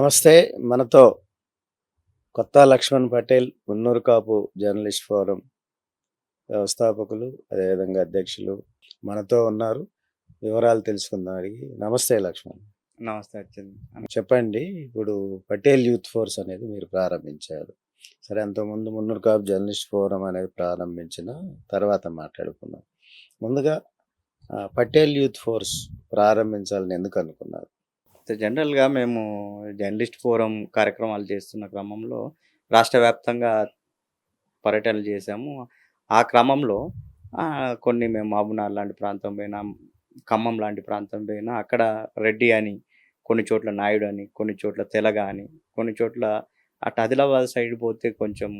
నమస్తే మనతో కొత్త లక్ష్మణ్ పటేల్ మున్నూరు కాపు జర్నలిస్ట్ ఫోరం వ్యవస్థాపకులు అదేవిధంగా అధ్యక్షులు మనతో ఉన్నారు. వివరాలు తెలుసుకుందాం అడిగి. నమస్తే లక్ష్మణ్. నమస్తే అచ్చింది చెప్పండి ఇప్పుడు పటేల్ యూత్ ఫోర్స్ అనేది మీరు ప్రారంభించారు. సరే అంతకుముందు మున్నూరు కాపు జర్నలిస్ట్ ఫోరం అనేది ప్రారంభించిన తర్వాత మాట్లాడుకుందాం. ముందుగా పటేల్ యూత్ ఫోర్స్ ప్రారంభించాలని ఎందుకు అనుకున్నారు? జనరల్గా మేము జర్నలిస్ట్ ఫోరం కార్యక్రమాలు చేస్తున్న క్రమంలో రాష్ట్ర వ్యాప్తంగా పర్యటనలు చేశాము. ఆ క్రమంలో కొన్ని మేము మహబూనార్ లాంటి ప్రాంతం పోయినా ఖమ్మం లాంటి ప్రాంతం పోయినా అక్కడ రెడ్డి అని కొన్ని చోట్ల నాయుడు అని కొన్ని చోట్ల తెలగ అని కొన్ని చోట్ల అటు ఆదిలాబాద్ సైడ్ పోతే కొంచెం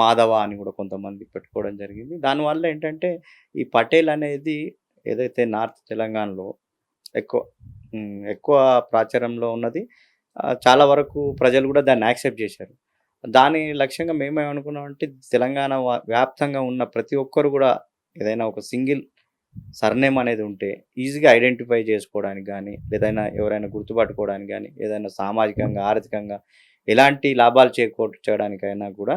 మాధవ అని కూడా కొంతమంది పెట్టుకోవడం జరిగింది. దానివల్ల ఏంటంటే ఈ పటేల్ అనేది ఏదైతే నార్త్ తెలంగాణలో ఎక్కువ ఎక్కువ ప్రాచుర్యంలో ఉన్నది. చాలా వరకు ప్రజలు కూడా దాన్ని యాక్సెప్ట్ చేశారు. దాని లక్ష్యంగా మేమేమనుకున్నామంటే తెలంగాణ వ్యాప్తంగా ఉన్న ప్రతి ఒక్కరు కూడా ఏదైనా ఒక సింగిల్ సర్నేమ్ అనేది ఉంటే ఈజీగా ఐడెంటిఫై చేసుకోవడానికి కానీ ఏదైనా ఎవరైనా గుర్తుపట్టుకోవడానికి కానీ ఏదైనా సామాజికంగా ఆర్థికంగా ఎలాంటి లాభాలు చేకూర్చడానికైనా కూడా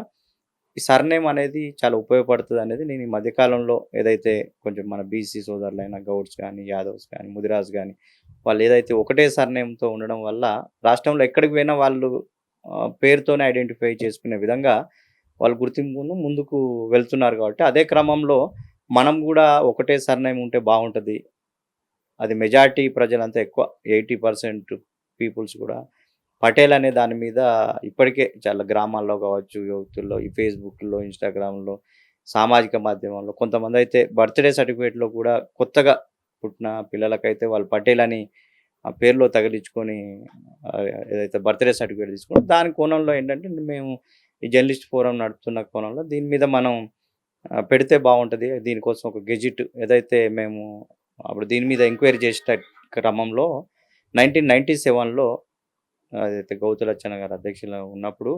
ఈ సర్నేమ్ అనేది చాలా ఉపయోగపడుతుంది అనేది నేను ఈ మధ్యకాలంలో ఏదైతే కొంచెం మన బీసీ సోదరులైన గౌడ్స్ కానీ యాదవ్స్ కానీ ముదిరాజ్ కానీ వాళ్ళు ఏదైతే ఒకటే సర్నేమ్తో ఉండడం వల్ల రాష్ట్రంలో ఎక్కడికి పోయినా వాళ్ళు పేరుతోనే ఐడెంటిఫై చేసుకునే విధంగా వాళ్ళు గుర్తింపును ముందుకు వెళ్తున్నారు కాబట్టి అదే క్రమంలో మనం కూడా ఒకటే సర్నేమ్ ఉంటే బాగుంటుంది. అది మెజారిటీ ప్రజలంతా ఎక్కువ ఎయిటీ పర్సెంట్ పీపుల్స్ కూడా పటేల్ అనే దాని మీద ఇప్పటికే చాలా గ్రామాల్లో కావచ్చు యువతుల్లో ఈ ఫేస్బుక్లో ఇన్స్టాగ్రామ్లో సామాజిక మాధ్యమంలో కొంతమంది అయితే బర్త్డే సర్టిఫికేట్లో కూడా కొత్తగా పుట్టిన పిల్లలకైతే వాళ్ళు పటేల్ అని ఆ పేరులో తగిలించుకొని ఏదైతే బర్త్డే సర్టిఫికేట్ తీసుకుని దాని కోణంలో ఏంటంటే మేము ఈ జర్నలిస్ట్ ఫోరం నడుపుతున్న కోణంలో దీని మీద మనం పెడితే బాగుంటుంది. దీనికోసం ఒక గెజిట్ ఏదైతే మేము అప్పుడు దీని మీద ఎంక్వైరీ చేసిన క్రమంలో నైన్టీన్ నైంటీ సెవెన్లో అదైతే గౌతులచ్చన్న గారు అధ్యక్షులు ఉన్నప్పుడు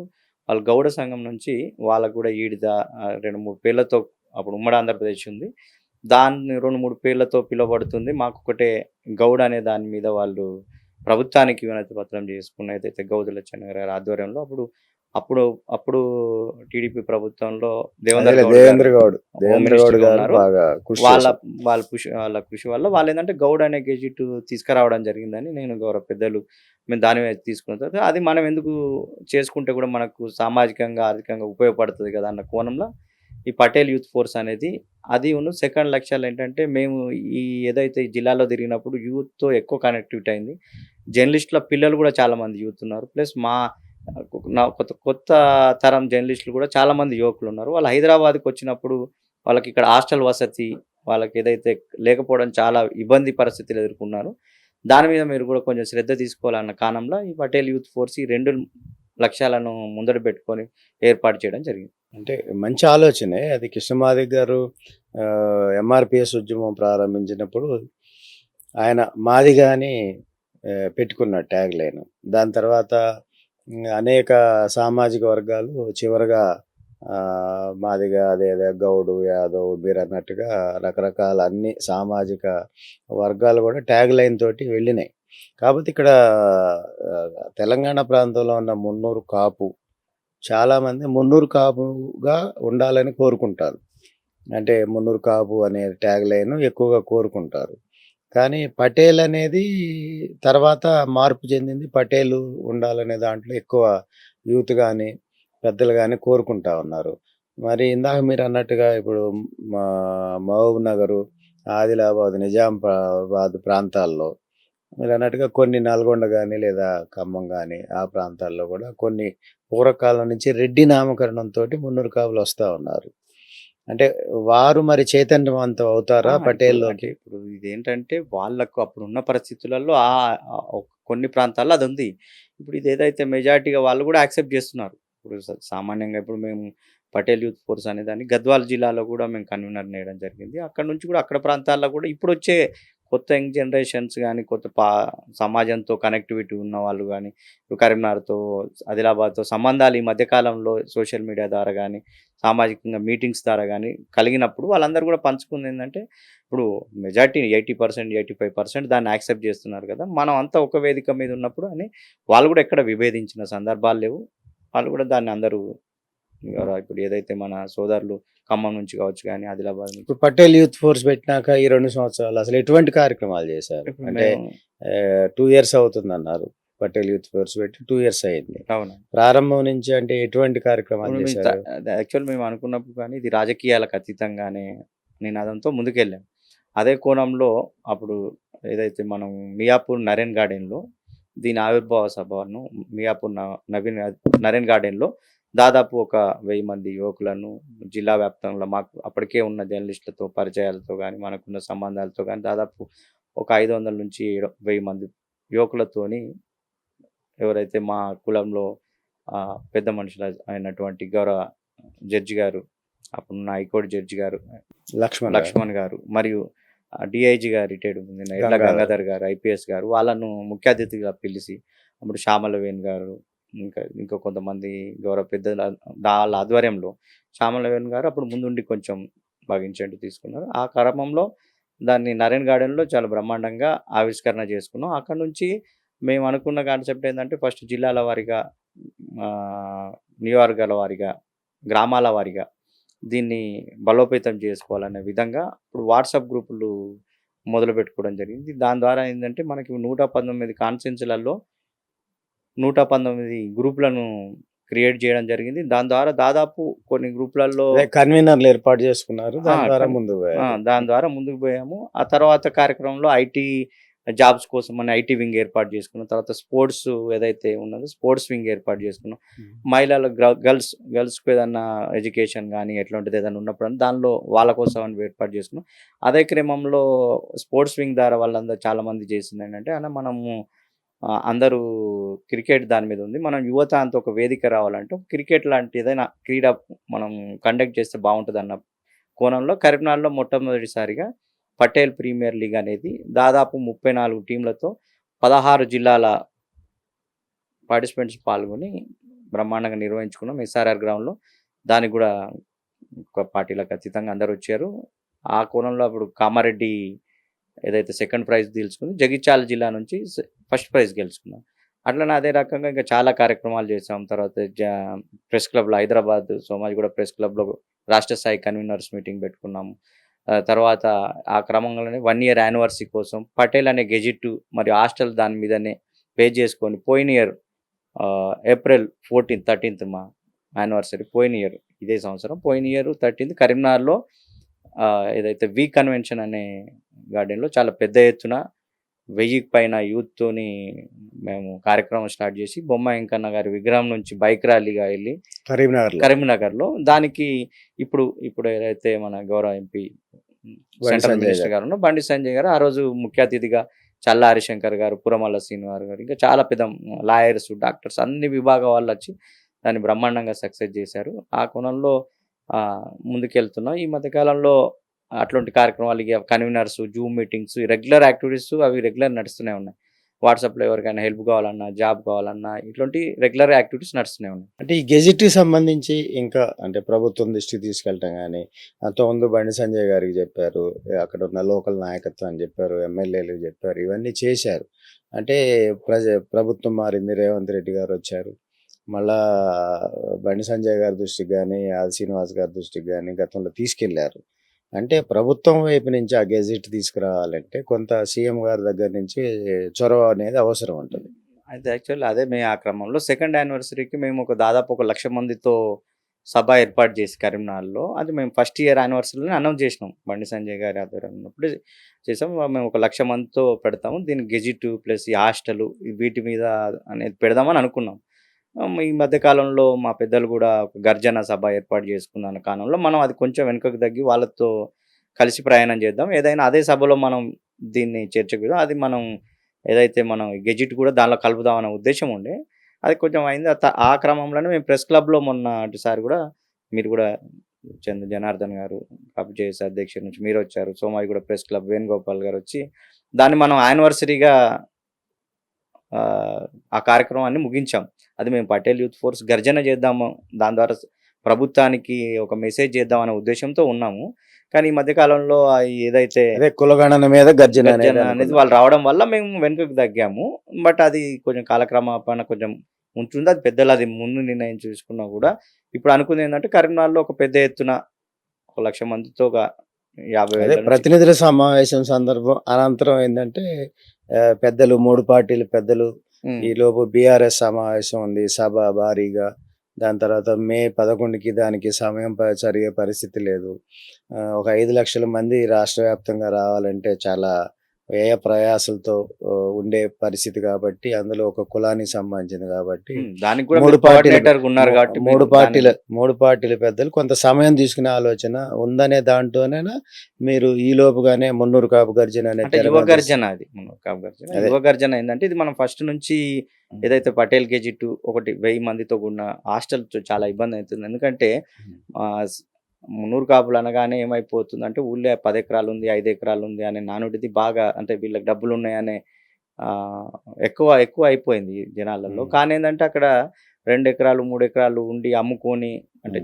వాళ్ళు గౌడ సంఘం నుంచి వాళ్ళకు కూడా ఈడిద రెండు మూడు పేర్లతో అప్పుడు ఉమ్మడి ఆంధ్రప్రదేశ్ ఉంది. దాన్ని రెండు మూడు పేర్లతో పిలువబడుతుంది. మాకు ఒకటే గౌడ అనే దాని మీద వాళ్ళు ప్రభుత్వానికి వినతి పత్రం చేసుకున్న ఏదైతే గౌతులచ్చన్న గారి ఆధ్వర్యంలో అప్పుడు అప్పుడు అప్పుడు టీడీపీ ప్రభుత్వంలో దేవేంద్ర గౌడ్ దేవేంద్ర గౌడ్ గారు. బాగా వాళ్ళ. వాళ్ళ కృషి వాళ్ళ కృషి వల్ల వాళ్ళు ఏంటంటే గౌడ్ అనే గెజిట్ తీసుకురావడం జరిగిందని నేను గౌరవ పెద్దలు మేము దాని మీద తీసుకున్న తర్వాత అది మనం ఎందుకు చేసుకుంటే కూడా మనకు సామాజికంగా ఆర్థికంగా ఉపయోగపడుతుంది కదా అన్న కోణంలో ఈ పటేల్ యూత్ ఫోర్స్ అనేది అది ఉన్న సెకండ్ లక్ష్యాలు ఏంటంటే మేము ఈ ఏదైతే ఈ జిల్లాలో తిరిగినప్పుడు యూత్తో ఎక్కువ కనెక్టివిటీ అయింది జర్నలిస్టుల పిల్లలు కూడా చాలా మంది యూత్ ఉన్నారు ప్లస్ మా నా కొత్త కొత్త తరం జర్నలిస్టులు కూడా చాలామంది యువకులు ఉన్నారు. వాళ్ళు హైదరాబాద్కి వచ్చినప్పుడు వాళ్ళకి ఇక్కడ హాస్టల్ వసతి వాళ్ళకి ఏదైతే లేకపోవడం చాలా ఇబ్బంది పరిస్థితులు ఎదుర్కొన్నారు. దాని మీద మీరు కూడా కొంచెం శ్రద్ధ తీసుకోవాలన్న కారణంలో ఈ పటేల్ యూత్ ఫోర్స్ ఈ రెండు లక్ష్యాలను ముందర పెట్టుకొని ఏర్పాటు చేయడం జరిగింది. అంటే మంచి ఆలోచనే. అది కృష్ణమాదిక్ గారు ఎంఆర్పిఎస్ ఉద్యమం ప్రారంభించినప్పుడు ఆయన మాదిగాని పెట్టుకున్నాడు ట్యాగ్ లైన్ దాని తర్వాత అనేక సామాజిక వర్గాలు చివరగా మాదిగా అదే గౌడు యాదవ్ బీర్ అన్నట్టుగా రకరకాల అన్ని సామాజిక వర్గాలు కూడా ట్యాగ్ లైన్ తోటి వెళ్ళినాయి. కాబట్టి ఇక్కడ తెలంగాణ ప్రాంతంలో ఉన్న మున్నూరు కాపు చాలామంది మున్నూరు కాపుగా ఉండాలని కోరుకుంటారు. అంటే మున్నూరు కాపు అనే ట్యాగ్ లైన్ ఎక్కువగా కోరుకుంటారు. కానీ పటేల్ అనేది తర్వాత మార్పు చెందింది. పటేలు ఉండాలనే దాంట్లో ఎక్కువ యూత్ కానీ పెద్దలు కానీ కోరుకుంటా ఉన్నారు. మరి ఇందాక మీరు అన్నట్టుగా ఇప్పుడు మా మహబూబ్ నగరు ఆదిలాబాద్ నిజామాబాద్ ప్రాంతాల్లో మీరు అన్నట్టుగా కొన్ని నల్గొండ కానీ లేదా ఖమ్మం కానీ ఆ ప్రాంతాల్లో కూడా కొన్ని పూర్వకాలం నుంచి రెడ్డి నామకరణంతో మున్నూరు కాపులు వస్తూ ఉన్నారు. అంటే వారు మరి చైతన్యవంతం అవుతారా ఆ, పటేల్ ఇప్పుడు ఇదేంటంటే వాళ్ళకు అప్పుడు ఉన్న పరిస్థితులలో ఆ కొన్ని ప్రాంతాల్లో అది ఉంది. ఇప్పుడు ఇది ఏదైతే మెజారిటీగా వాళ్ళు కూడా యాక్సెప్ట్ చేస్తున్నారు. ఇప్పుడు సామాన్యంగా ఇప్పుడు మేము పటేల్ యూత్ ఫోర్స్ అనే దాన్ని గద్వాల జిల్లాలో కూడా మేము కన్వీనర్ నేయడం జరిగింది. అక్కడ నుంచి కూడా అక్కడ ప్రాంతాల్లో కూడా ఇప్పుడు వచ్చే కొత్త యంగ్ జనరేషన్స్ కానీ కొత్త పా సమాజంతో కనెక్టివిటీ ఉన్న వాళ్ళు కానీ ఇప్పుడు కరీంనగర్తో ఆదిలాబాద్తో సంబంధాలు ఈ మధ్యకాలంలో సోషల్ మీడియా ద్వారా కానీ సామాజికంగా మీటింగ్స్ ద్వారా కానీ కలిగినప్పుడు వాళ్ళందరూ కూడా పంచుకుంది ఏంటంటే ఇప్పుడు majority eighty percent eighty five percent దాన్ని యాక్సెప్ట్ చేస్తున్నారు కదా మనం అంతా ఒక వేదిక మీద ఉన్నప్పుడు అని వాళ్ళు కూడా ఎక్కడ విభేదించిన సందర్భాలు లేవు. వాళ్ళు కూడా దాన్ని అందరూ ఇప్పుడు ఏదైతే మన సోదరులు ఖమ్మం నుంచి కావచ్చు కానీ ఆదిలాబాద్ ఇప్పుడు పటేల్ యూత్ ఫోర్స్ పెట్టినాక ఈ రెండు సంవత్సరాలు అసలు ఎటువంటి కార్యక్రమాలు చేశారు? అంటే టూ ఇయర్స్ అవుతుంది అన్నారు పటేల్ యూత్ ఫోర్స్ పెట్టి టూ ఇయర్స్ అయింది. అవును ప్రారంభం నుంచి అంటే ఎటువంటి కార్యక్రమాలు చేశారు? యాక్చువల్ మేము అనుకున్నప్పుడు కానీ ఇది రాజకీయాలకు అతీతంగానే నేను అదంతా ముందుకెళ్ళాం. అదే కోణంలో అప్పుడు ఏదైతే మనం మియాపూర్ నరేన్ గార్డెన్లో దీని ఆవిర్భావ సభను మియాపూర్ నవీన్ నరేన్ గార్డెన్లో దాదాపు ఒక వెయ్యి మంది యువకులను జిల్లా వ్యాప్తంలో మాకు అప్పటికే ఉన్న జర్నలిస్టులతో పరిచయాలతో కానీ మనకున్న సంబంధాలతో కానీ దాదాపు ఒక ఐదు వందల నుంచి వెయ్యి మంది యువకులతోని ఎవరైతే మా కులంలో పెద్ద మనుషులు అయినటువంటి గౌరవ జడ్జి గారు అప్పుడున్న హైకోర్టు జడ్జి గారు లక్ష్మణ్. లక్ష్మణ్ గారు మరియు డిఐజీ గారు రిటైర్డ్. గంగాధర్ గారు ఐపీఎస్ గారు వాళ్ళను ముఖ్య అతిథిగా పిలిచి అప్పుడు శ్యామలవేణి గారు ఇంకా ఇంకా కొంతమంది గౌరవ పెద్దల వాళ్ళ ఆధ్వర్యంలో శ్యామలవేణ్ గారు అప్పుడు ముందుండి కొంచెం బాగా తీసుకున్నారు. ఆ క్రమంలో దాన్ని నరేన్ గార్డెన్లో చాలా బ్రహ్మాండంగా ఆవిష్కరణ చేసుకున్నాం. అక్కడ నుంచి మేము అనుకున్న కాన్సెప్ట్ ఏంటంటే ఫస్ట్ జిల్లాల వారిగా ఆ, నియోజకవర్గాల గ్రామాల వారిగా దీన్ని బలోపేతం చేసుకోవాలనే విధంగా ఇప్పుడు వాట్సాప్ గ్రూపులు మొదలు పెట్టుకోవడం జరిగింది. దాని ద్వారా ఏంటంటే మనకి నూట పంతొమ్మిది కాన్సెన్స్లలో నూట పంతొమ్మిది గ్రూపులను క్రియేట్ చేయడం జరిగింది. దాని ద్వారా దాదాపు కొన్ని గ్రూపులలో కన్వీనర్లు ఏర్పాటు చేసుకున్నారు. దాని ద్వారా కన్- ముందు ఆ, దాని ద్వారా ముందుకు పోయాము. ఆ తర్వాత కార్యక్రమంలో ఐటీ జాబ్స్ కోసం అని ఐటీ వింగ్ ఏర్పాటు చేసుకున్నాం. తర్వాత స్పోర్ట్స్ ఏదైతే ఉన్నదో స్పోర్ట్స్ వింగ్ ఏర్పాటు చేసుకున్నాం. మహిళల గర్ల్స్ గర్ల్స్కి ఏదన్నా ఎడ్యుకేషన్ కానీ ఎట్లాంటిది ఏదైనా ఉన్నప్పుడు దానిలో వాళ్ళ కోసం అని ఏర్పాటు చేసుకున్నాం. అదే క్రమంలో స్పోర్ట్స్ వింగ్ ద్వారా వాళ్ళందరూ చాలా మంది చేసింది ఏంటంటే అన్న మనము అందరూ క్రికెట్ దాని మీద ఉంది. మనం యువత అంత ఒక వేదిక రావాలంటే క్రికెట్ లాంటి ఏదైనా క్రీడ మనం కండక్ట్ చేస్తే బాగుంటుంది అన్న కోణంలో కరీంనగర్లో మొట్టమొదటిసారిగా పటేల్ ప్రీమియర్ లీగ్ అనేది దాదాపు ముప్పై నాలుగు టీంలతో పదహారు జిల్లాల పార్టిసిపెంట్స్ పాల్గొని బ్రహ్మాండంగా నిర్వహించుకున్నాం. ఎస్ఆర్ఆర్ గ్రౌండ్లో దానికి కూడా ఒక పార్టీలకు ఖచ్చితంగా అందరు వచ్చారు. ఆ కోణంలో అప్పుడు కామారెడ్డి ఏదైతే సెకండ్ ప్రైజ్ గెలుచుకుంది జగిత్యాల జిల్లా నుంచి ఫస్ట్ ప్రైజ్ గెలుచుకున్నాం. అట్లనే అదే రకంగా ఇంకా చాలా కార్యక్రమాలు చేసాం తర్వాత జా- ప్రెస్ క్లబ్లో హైదరాబాద్ సోమాజిగూడ ప్రెస్ క్లబ్లో రాష్ట్ర స్థాయి కన్వీనర్స్ మీటింగ్ పెట్టుకున్నాము. తర్వాత ఆ క్రమంలోనే వన్ ఇయర్ యానివర్సరీ కోసం పటేల్ అనే గెజిట్ మరియు హాస్టల్ దాని మీదనే పే చేసుకొని పోయిన ఇయర్ ఏప్రిల్ ఫోర్టీన్త్ థర్టీన్త్ మా యానివర్సరీ పోయిన ఇయర్ ఇదే సంవత్సరం. పోయిన ఇయర్ థర్టీన్త్ కరీంనగర్లో ఏదైతే వి కన్వెన్షన్ అనే గార్డెన్లో చాలా పెద్ద ఎత్తున వెయ్యికి పైన యూత్తోని మేము కార్యక్రమం స్టార్ట్ చేసి బొమ్మ వెంకన్న గారి విగ్రహం నుంచి బైక్ ర్యాలీగా వెళ్ళి కరీంనగర్ కరీంనగర్లో దానికి ఇప్పుడు ఇప్పుడు ఏదైతే మన గౌరవ ఎంపీ సెంట్రల్ మినిస్టర్ గారు. బండి సంజయ్ గారు ఆ రోజు ముఖ్య అతిథిగా చల్లా హరిశంకర్ గారు పురమల్ల శ్రీనివార్ గారు ఇంకా చాలా పెద్ద లాయర్స్ డాక్టర్స్ అన్ని విభాగం వాళ్ళు వచ్చి దాన్ని బ్రహ్మాండంగా సక్సెస్ చేశారు. ఆ కోణంలో ముందుకెళ్తున్నాం. ఈ మధ్యకాలంలో అట్లాంటి కార్యక్రమాలు conveners zoom meetings regular activities అవి రెగ్యులర్ నడుస్తూనే ఉన్నాయి. వాట్సాప్లో ఎవరికైనా హెల్ప్ కావాలన్నా జాబ్ కావాలన్నా ఇట్లాంటి రెగ్యులర్ యాక్టివిటీస్ నడుస్తూనే ఉన్నాయి. అంటే ఈ గెజిట్కి సంబంధించి ఇంకా అంటే ప్రభుత్వం దృష్టికి తీసుకెళ్ళటం కానీ అంతకుముందు బండి సంజయ్ గారికి చెప్పారు అక్కడ ఉన్న లోకల్ నాయకత్వం అని చెప్పారు ఎమ్మెల్యేలకు చెప్పారు ఇవన్నీ చేశారు. అంటే ప్రజ ప్రభుత్వం మారింది రేవంత్ రెడ్డి గారు వచ్చారు. మళ్ళా బండి సంజయ్ గారి దృష్టికి కానీ ఆది శ్రీనివాస్ గారి దృష్టికి కానీ గతంలో తీసుకెళ్ళారు. అంటే ప్రభుత్వం వైపు నుంచి ఆ గెజిట్ తీసుకురావాలంటే కొంత సీఎం గారి దగ్గర నుంచి చొరవ అనేది అవసరం ఉంటుంది. అయితే యాక్చువల్లీ అదే మేము ఆ క్రమంలో సెకండ్ యానివర్సరీకి మేము ఒక దాదాపు ఒక లక్ష మందితో సభ ఏర్పాటు చేసి కరీంనగర్లో అది మేము ఫస్ట్ ఇయర్ యానివర్సరీని అనౌన్స్ చేసినాం. బండి సంజయ్ గారి ఆధ్వర్యం ఉన్నప్పుడు చేసాం. మేము ఒక లక్ష మందితో పెడతాము. దీని గెజిట్ ప్లస్ ఈ హాస్టల్ వీటి మీద అనేది పెడదామని అనుకున్నాం. ఈ మధ్యకాలంలో మా పెద్దలు కూడా ఒక గర్జన సభ ఏర్పాటు చేసుకున్న కాలంలో. మనం అది కొంచెం వెనుకకు తగ్గి వాళ్ళతో కలిసి ప్రయాణం చేద్దాం. ఏదైనా అదే సభలో మనం దీన్ని చేర్చకూడదు అది మనం ఏదైతే మనం గెజిట్ కూడా దానిలో కలుపుదామనే ఉద్దేశం ఉండే. అది కొంచెం అయింది. ఆ క్రమంలోనే మేము ప్రెస్ క్లబ్లో మొన్న కూడా మీరు కూడా చంద్ర జనార్దన్ గారు కాపు అధ్యక్షుడి నుంచి మీరు వచ్చారు. సోమాజిగూడ ప్రెస్ క్లబ్ వేణుగోపాల్ గారు వచ్చి దాన్ని మనం యానివర్సరీగా ఆ, కార్యక్రమాన్ని ముగించాం. అది మేము పటేల్ యూత్ ఫోర్స్ గర్జన చేద్దాము. దాని ద్వారా ప్రభుత్వానికి ఒక మెసేజ్ చేద్దాం అనే ఉద్దేశంతో ఉన్నాము. కానీ ఈ మధ్య కాలంలో ఆ ఏదైతే అదే కులగణన మీద గర్జన అనేది వాళ్ళు రావడం వల్ల మేము వెనుకకు తగ్గాము. బట్ అది కొంచెం కాలక్రమాపణ కొంచెం ఉంటుంది? అది పెద్దలు అది ముందు నిర్ణయం చూసుకున్నా కూడా. ఇప్పుడు అనుకుంది ఏంటంటే కరీంనగర్లో ఒక పెద్ద ఎత్తున ఒక లక్ష మందితో అదే నుంచి- ప్రతినిధుల సమావేశం సందర్భం అనంతరం ఏంటంటే పెద్దలు మూడు పార్టీలు పెద్దలు ఉమ్, ఈ లోపు బీఆర్ఎస్ సమావేశం ఉంది సభ భారీగా. దాని తర్వాత మే పదకొండుకి దానికి సమయం జరిగే పరిస్థితి లేదు. ఒక ఐదు లక్షల మంది రాష్ట్ర వ్యాప్తంగా రావాలంటే చాలా వ్యయ ప్రయాసలతో ఉండే పరిస్థితి కాబట్టి అందులో ఒక కులానికి సంబంధించింది కాబట్టి దానికి కూడా మూడు పార్టీలు ఉన్నారు కాబట్టి మూడు పార్టీల మూడు పార్టీల పెద్దలు కొంత సమయం తీసుకునే ఆలోచన ఉందనే దాంట్లోనైనా మీరు ఈ లోపుగానే మున్నూరు కాపు గర్జన అనే అంటే యువ తెరగాది- గర్జన అది మన కాపు గర్జన. అదే. యువ గర్జన ఏంటంటే ఇది మనం ఫస్ట్ నుంచి ఏదైతే పటేల్ కేజీ టూ ఒకటి వెయ్యి మందితో కూడిన హాస్టల్ చాలా ఇబ్బంది అవుతుంది. ఎందుకంటే మున్నూరు కాపులు అనగానే ఏమైపోతుంది అంటే ఊళ్ళో పది ఎకరాలు ఉంది ఐదు ఎకరాలు ఉంది అనే నానుడిది బాగా అంటే వీళ్ళకి డబ్బులు ఉన్నాయనే ఎక్కువ ఎక్కువ అయిపోయింది జనాలలో. కానీ ఏంటంటే అక్కడ రెండు ఎకరాలు మూడు ఎకరాలు ఉండి అమ్ముకొని అంటే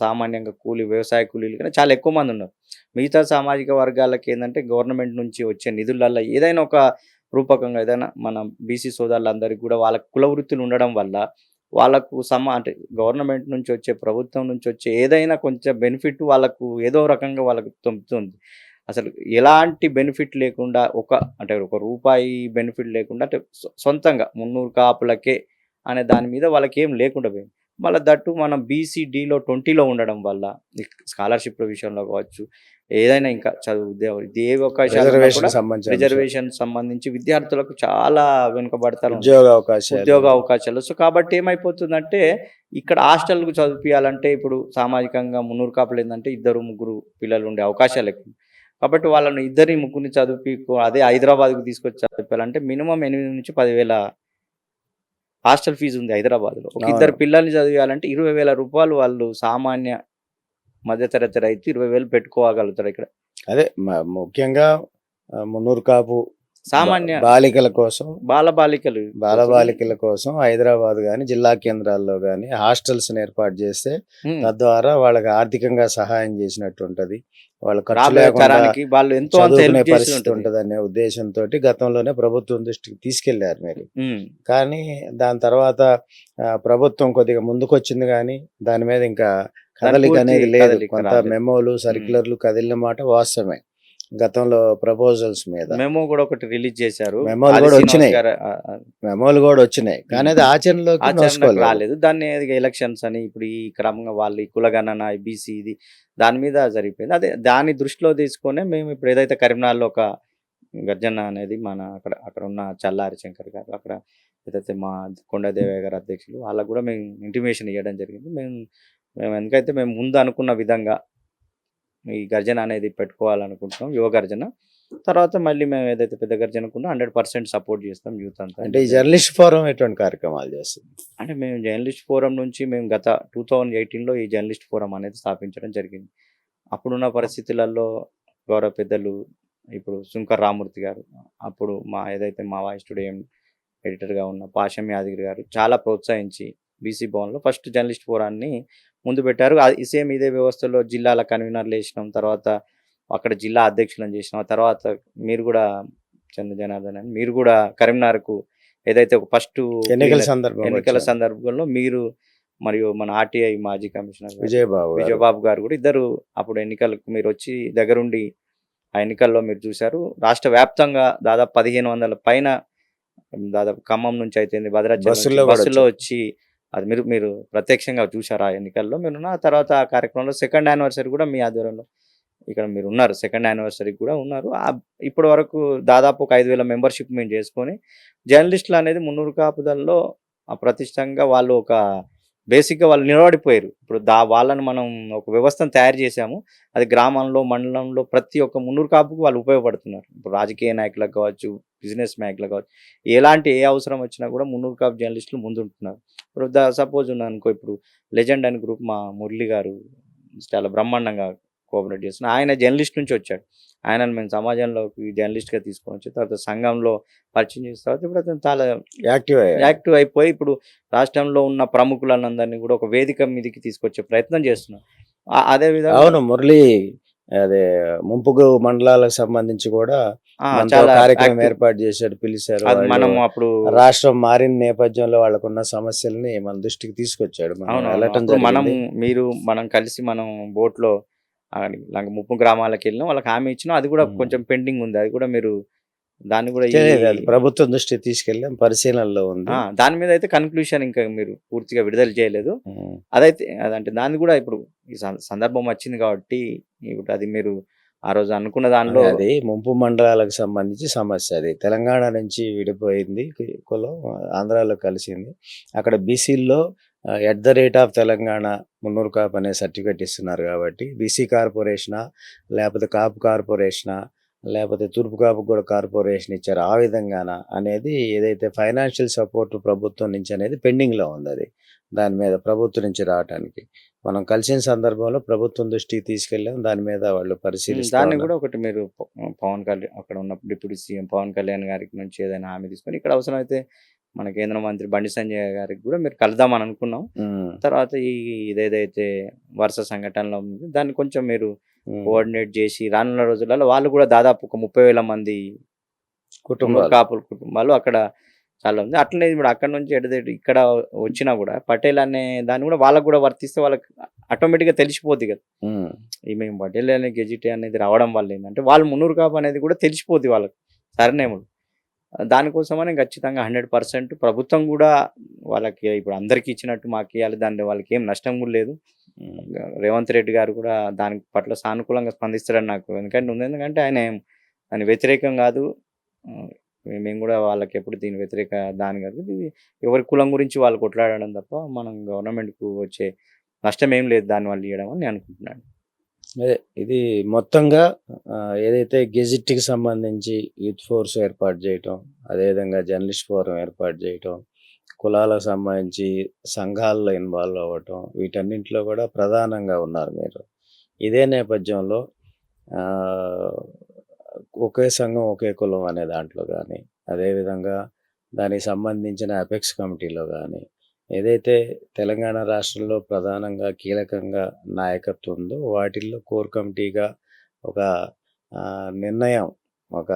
సామాన్యంగా కూలి వ్యవసాయ కూలీలు కన్నా చాలా ఎక్కువ మంది ఉన్నారు. మిగతా సామాజిక వర్గాలకి ఏంటంటే గవర్నమెంట్ నుంచి వచ్చే నిధులల్లో ఏదైనా ఒక రూపకంగా ఏదైనా మన బీసీ సోదరులందరికీ కూడా వాళ్ళ కుల వృత్తులు ఉండడం వల్ల వాళ్ళకు సమ అంటే గవర్నమెంట్ నుంచి వచ్చే ప్రభుత్వం నుంచి వచ్చే ఏదైనా కొంచెం బెనిఫిట్ వాళ్ళకు ఏదో రకంగా వాళ్ళకు తొంపుతుంది అసలు ఎలాంటి బెనిఫిట్ లేకుండా ఒక అంటే ఒక రూపాయి బెనిఫిట్ లేకుండా అంటే సొంతంగా మున్నూరు కాపులకే అనే దాని మీద వాళ్ళకి ఏం లేకుండా పోయింది. మళ్ళీ దట్టు మనం బీసీడీలో ట్వంటీలో ఉండడం వల్ల స్కాలర్షిప్ విషయంలో కావచ్చు ఏదైనా ఇంకా చదువు ఏ అవకాశాలు రిజర్వేషన్ సంబంధించి విద్యార్థులకు చాలా వెనుకబడతారు. ఉద్యోగ అవకాశాలు. ఉద్యోగ అవకాశాలు. సో కాబట్టి ఏమైపోతుందంటే ఇక్కడ హాస్టల్కు చదివించాలంటే ఇప్పుడు సామాజికంగా మున్నూరు కాపులు ఏంటంటే ఇద్దరు ముగ్గురు పిల్లలు ఉండే అవకాశాలు ఎక్కువ. కాబట్టి వాళ్ళని ఇద్దరి ముగ్గురిని చదివి అదే హైదరాబాద్కు తీసుకొచ్చి చదివించాలంటే మినిమం ఎనిమిది నుంచి పదివేల హాస్టల్ ఫీజు ఉంది హైదరాబాద్లో ఒక. ఇద్దరు పిల్లల్ని చదివించాలంటే ఇరవై వేల రూపాయలు వాళ్ళు సామాన్య మధ్యతరగతి రైతు ఇరవై వేలు పెట్టుకోగలుగుతారు ఇక్కడ అదే ముఖ్యంగా మున్నూరు కాపు సామాన్య బాలికల కోసం బాలబాలికలు బాలబాలికల కోసం హైదరాబాద్ గాని జిల్లా కేంద్రాల్లో గాని హాస్టల్స్ ఏర్పాటు చేస్తే. తద్వారా వాళ్ళకి ఆర్థికంగా సహాయం చేసినట్టు ఉంటది వాళ్ళ ఖర్చు రాబోయే లేకుండా తరానికి వాళ్ళు ఎంతో పరిస్థితి అనే ఉద్దేశంతో గతంలోనే ప్రభుత్వం దృష్టికి తీసుకెళ్ళారు మీరు. కానీ దాని తర్వాత ప్రభుత్వం కొద్దిగా ముందుకొచ్చింది కానీ దాని మీద ఇంకా కదలిక అనేది లేదు. కొంత. మెమోలు సర్క్యులర్లు కదిలిన మాట వాస్తవమే. గతంలో ప్రపోజల్స్ మీద. మెమో కూడా ఒకటి రిలీజ్ చేశారు. మెమోలు కూడా వచ్చినాయి. మెమోలు కూడా వచ్చినాయి. కానీ అది ఆచరణలోకి. రాలేదు. దాన్ని ఎలక్షన్స్ అని ఇప్పుడు ఈ క్రమంగా వాళ్ళు ఈ కులగణన బీసీ ఇది దాని మీద జరిగిపోయింది. అదే దాన్ని దృష్టిలో తీసుకొని మేము ఇప్పుడు ఏదైతే కరీంనగర్లో ఒక గర్జన అనేది మన అక్కడ అక్కడ ఉన్న చల్లారి శంకర్ గారు అక్కడ ఏదైతే మా కొండదేవయ్య గారు అధ్యక్షులు వాళ్ళకు కూడా మేము ఇంటిమేషన్ ఇవ్వడం జరిగింది. మేము మేము ఎందుకైతే మేము ముందు అనుకున్న విధంగా ఈ గర్జన అనేది పెట్టుకోవాలనుకుంటున్నాం యువ గర్జన. తర్వాత మళ్ళీ మేము ఏదైతే పెద్ద గర్జనకున్నా హండ్రెడ్ పర్సెంట్ సపోర్ట్ చేస్తాం యూత్ అంతా. అంటే ఈ జర్నలిస్ట్ ఫోరం ఎటువంటి కార్యక్రమాలు చేస్తుంది? అంటే మేము జర్నలిస్ట్ ఫోరం నుంచి మేము గత టూ థౌజండ్ ఎయిటీన్లో ఈ జర్నలిస్ట్ ఫోరం అనేది స్థాపించడం జరిగింది. అప్పుడున్న పరిస్థితులలో గౌరవ పెద్దలు ఇప్పుడు శంకర్ రామూర్తి గారు అప్పుడు మా ఏదైతే మా వాయిస్ టుడే ఎడిటర్గా ఉన్న పాషం యాదగిరి గారు చాలా ప్రోత్సహించి బీసీ భవన్లో ఫస్ట్ జర్నలిస్ట్ ఫోరాన్ని ముందు పెట్టారు. అది సేమ్ ఇదే వ్యవస్థలో జిల్లాల కన్వీనర్లు వేసినాం. తర్వాత అక్కడ జిల్లా అధ్యక్షులను చేసినాం. తర్వాత మీరు కూడా చంద్ర జనార్దన్ అని మీరు కూడా కరీంనగర్కు ఏదైతే ఒక ఫస్ట్ ఎన్నికల సందర్భంగా ఎన్నికల సందర్భంలో మీరు మరియు మన ఆర్టీఐ మాజీ కమిషనర్ విజయబాబు గారు. విజయబాబు గారు కూడా ఇద్దరు అప్పుడు ఎన్నికలకు మీరు వచ్చి దగ్గరుండి ఆ ఎన్నికల్లో మీరు చూశారు. రాష్ట్ర వ్యాప్తంగా దాదాపు పదిహేను వందల పైన దాదాపు ఖమ్మం నుంచి అయితే భద్రాచలం బస్సులో వచ్చి అది మీరు మీరు ప్రత్యక్షంగా చూశారు ఆ ఎన్నికల్లో? మీరు ఆ తర్వాత ఆ కార్యక్రమంలో సెకండ్ యానివర్సరీ కూడా మీ ఆధ్వర్యంలో ఇక్కడ మీరు ఉన్నారు. సెకండ్ యానివర్సరీ కూడా ఉన్నారు. ఇప్పటి వరకు దాదాపు ఒక ఐదు వేల మెంబర్షిప్ మేము చేసుకొని జర్నలిస్టులు అనేది మున్నూరు కాపుదల్లో ప్రతిష్టంగా వాళ్ళు ఒక బేసిక్గా వాళ్ళు నిలబడిపోయారు. ఇప్పుడు దా వాళ్ళని మనం ఒక వ్యవస్థను తయారు చేశాము. అది గ్రామంలో మండలంలో ప్రతి ఒక్క మున్నూరు కాపుకు వాళ్ళు ఉపయోగపడుతున్నారు. ఇప్పుడు రాజకీయ నాయకులకు కావచ్చు బిజినెస్ నాయకులకు కావచ్చు ఎలాంటి ఏ అవసరం వచ్చినా కూడా మున్నూరు కాపు జర్నలిస్టులు ముందుంటున్నారు. ఇప్పుడు సపోజ్ ఉన్నాను అనుకో ఇప్పుడు లెజెండ్ అని గ్రూప్ మా మురళి గారు చాలా బ్రహ్మాండంగా కోఆపరేట్ చేస్తున్నారు. ఆయన జర్నలిస్ట్ నుంచి వచ్చాడు. ఆయనను మేము సమాజంలోకి జర్నలిస్ట్గా తీసుకొని వచ్చి తర్వాత సంఘంలో పరిచయం చేసిన తర్వాత ఇప్పుడు అతను చాలా యాక్టివ్ యాక్టివ్ అయిపోయి ఇప్పుడు రాష్ట్రంలో ఉన్న ప్రముఖులందరినీ కూడా ఒక వేదిక మీదకి తీసుకొచ్చే ప్రయత్నం చేస్తున్నారు ఆ- అదే విధంగా అవును మురళి అదే ముంపుగు మండలాలకు సంబంధించి కూడా కార్యక్రమం. ఏర్పాటు చేశాడు పిలిచారు. మనం అప్పుడు రాష్ట్రం మారిన నేపథ్యంలో వాళ్ళకున్న సమస్యల్ని మన దృష్టికి తీసుకొచ్చాడు. మనం మనం మీరు మనం కలిసి మనం బోట్లో ముప్పు గ్రామాలకు వెళ్ళినాం వాళ్ళకి హామీ ఇచ్చినాం అది కూడా. కొంచెం పెండింగ్ ఉంది. అది కూడా మీరు దాన్ని కూడా ప్రభుత్వం దృష్టికి తీసుకెళ్ళాం. పరిశీలనలో ఉంది. దాని మీద అయితే కన్క్లూషన్ ఇంకా మీరు పూర్తిగా విడుదల చేయలేదు. అదైతే అదంటే దాన్ని కూడా ఇప్పుడు ఈ సందర్భం వచ్చింది కాబట్టి ఇప్పుడు అది మీరు ఆ రోజు అనుకున్న దానిలో అది. ముంపు మండలాలకు సంబంధించి సమస్య అది. తెలంగాణ నుంచి విడిపోయింది కులం ఆంధ్రాలో కలిసింది. అక్కడ బీసీల్లో at the rate of Telangana Munnuru Kapu అనే సర్టిఫికెట్ ఇస్తున్నారు కాబట్టి బీసీ కార్పొరేషనా లేకపోతే కాపు కార్పొరేషనా లేకపోతే తూర్పు కాపు కూడా కార్పొరేషన్ ఇచ్చారు. ఆ విధంగాన అనేది ఏదైతే ఫైనాన్షియల్ సపోర్ట్ ప్రభుత్వం నుంచి అనేది పెండింగ్లో ఉంది అది. దాని మీద ప్రభుత్వం నుంచి రావడానికి మనం కలిసిన సందర్భంలో ప్రభుత్వం దృష్టికి తీసుకెళ్ళాం. దాని మీద వాళ్ళు పరిశీలిస్తారు దాన్ని కూడా ఒకటి మీరు పవన్ కళ్యాణ్ అక్కడ ఉన్న డిప్యూటీ సీఎం పవన్ కళ్యాణ్ గారికి నుంచి ఏదైనా హామీ తీసుకొని ఇక్కడ అవసరమైతే మన కేంద్ర మంత్రి బండి సంజయ్ గారికి కూడా మీరు కలుద్దామని అనుకున్నాం. తర్వాత ఈ ఇదేదైతే వరుస సంఘటనలో ఉంది దాన్ని కొంచెం మీరు కోఆర్డినేట్ చేసి రానున్న రోజులలో వాళ్ళు కూడా దాదాపు ఒక ముప్పై వేల మంది కుటుంబాలు. కాపుల కుటుంబాలు అక్కడ చాలా ఉంది. అట్లనే ఇప్పుడు అక్కడ నుంచి ఎడదేటి ఇక్కడ వచ్చినా కూడా పటేల్ అనే దాన్ని కూడా వాళ్ళకు కూడా వర్తిస్తే వాళ్ళకి ఆటోమేటిక్గా తెలిసిపోద్ది కదా. ఈ మేము పటేల్ అనే గెజిట్ అనేది రావడం వల్ల ఏంటంటే వాళ్ళు మున్నూరు కాపు అనేది కూడా తెలిసిపోద్ది వాళ్ళకి. సరనేములు దానికోసమని ఖచ్చితంగా హండ్రెడ్ పర్సెంట్ ప్రభుత్వం కూడా వాళ్ళకి ఇప్పుడు అందరికీ ఇచ్చినట్టు మాకు ఇవ్వాలి దాన్ని వాళ్ళకి ఏం నష్టం కూడా లేదు. రేవంత్ రెడ్డి గారు కూడా దాని పట్ల సానుకూలంగా స్పందిస్తారని నాకు ఎందుకంటే ఉంది. ఎందుకంటే ఆయన దాని వ్యతిరేకం కాదు. మేము కూడా వాళ్ళకి ఎప్పుడు దీని వ్యతిరేక దాని కాదు. ఇది ఎవరి కులం గురించి వాళ్ళు కొట్లాడడం తప్ప మనం గవర్నమెంట్కు వచ్చే నష్టం ఏం లేదు. దాని వల్ల ఇవ్వడం అని నేను అనుకుంటున్నాను. అదే ఇది మొత్తంగా ఏదైతే గెజిట్కి సంబంధించి యూత్ ఫోర్స్ ఏర్పాటు చేయటం అదేవిధంగా జర్నలిస్ట్ ఫోరం ఏర్పాటు చేయటం కులాలకు సంబంధించి సంఘాల్లో ఇన్వాల్వ్ అవ్వటం వీటన్నింటిలో కూడా ప్రధానంగా ఉన్నారు మీరు. ఇదే నేపథ్యంలో ఒకే సంఘం ఒకే కులం అనే దాంట్లో కానీ అదేవిధంగా దానికి సంబంధించిన అపెక్స్ కమిటీలో కానీ ఏదైతే తెలంగాణ రాష్ట్రంలో ప్రధానంగా కీలకంగా నాయకత్వం ఉందో వాటిల్లో కోర్ కమిటీగా ఒక నిర్ణయం ఒక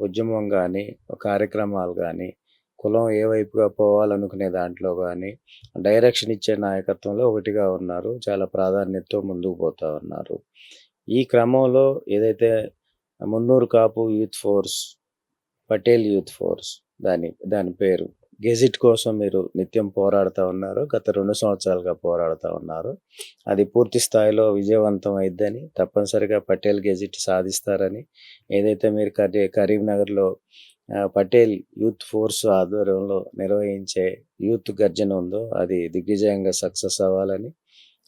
ఉద్యమం కానీ కార్యక్రమాలు కానీ కులం ఏ వైపుగా పోవాలనుకునే దాంట్లో కానీ డైరెక్షన్ ఇచ్చే నాయకత్వంలో ఒకటిగా ఉన్నారు. చాలా ప్రాధాన్యతతో ముందుకు పోతూ ఉన్నారు. ఈ క్రమంలో ఏదైతే Munnuru Kapu youth force Patel youth force దాని దాని పేరు గెజిట్ కోసం మీరు నిత్యం పోరాడుతూ ఉన్నారు. గత రెండు సంవత్సరాలుగా పోరాడుతూ ఉన్నారు. అది పూర్తి స్థాయిలో విజయవంతం అయిద్దని తప్పనిసరిగా పటేల్ గెజిట్ సాధిస్తారని ఏదైతే మీరు కరీ కరీంనగర్లో పటేల్ యూత్ ఫోర్స్ ఆధ్వర్యంలో నిర్వహించే యూత్ గర్జన ఉందో అది దిగ్విజయంగా సక్సెస్ అవ్వాలని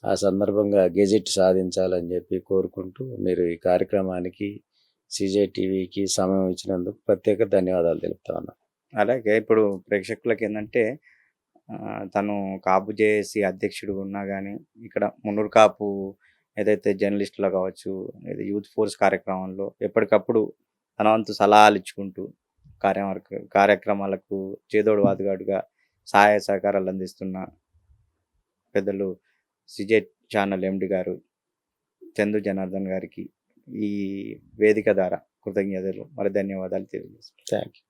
ఆ సందర్భంగా గెజిట్ సాధించాలని చెప్పి కోరుకుంటూ మీరు ఈ కార్యక్రమానికి సిజే టీవీకి సమయం ఇచ్చినందుకు ప్రత్యేక ధన్యవాదాలు తెలుపుతా ఉన్నాను. అలాగే ఇప్పుడు ప్రేక్షకులకి ఏంటంటే తను కాపు చేసి అధ్యక్షుడు ఉన్నా కానీ ఇక్కడ మున్నూరు కాపు ఏదైతే జర్నలిస్టులు కావచ్చు లేదా యూత్ ఫోర్స్ కార్యక్రమంలో ఎప్పటికప్పుడు తన వంతు సలహాలు ఇచ్చుకుంటూ కార్యవర్గ కార్యక్రమాలకు చేదోడు వాదుగాడుగా సహాయ సహకారాలు అందిస్తున్న పెద్దలు సిజెట్ ఛానల్ ఎండి గారు చందు జనార్దన్ గారికి ఈ వేదిక ద్వారా కృతజ్ఞతలు. మరి ధన్యవాదాలు తెలియజేస్తాను థ్యాంక్ యూ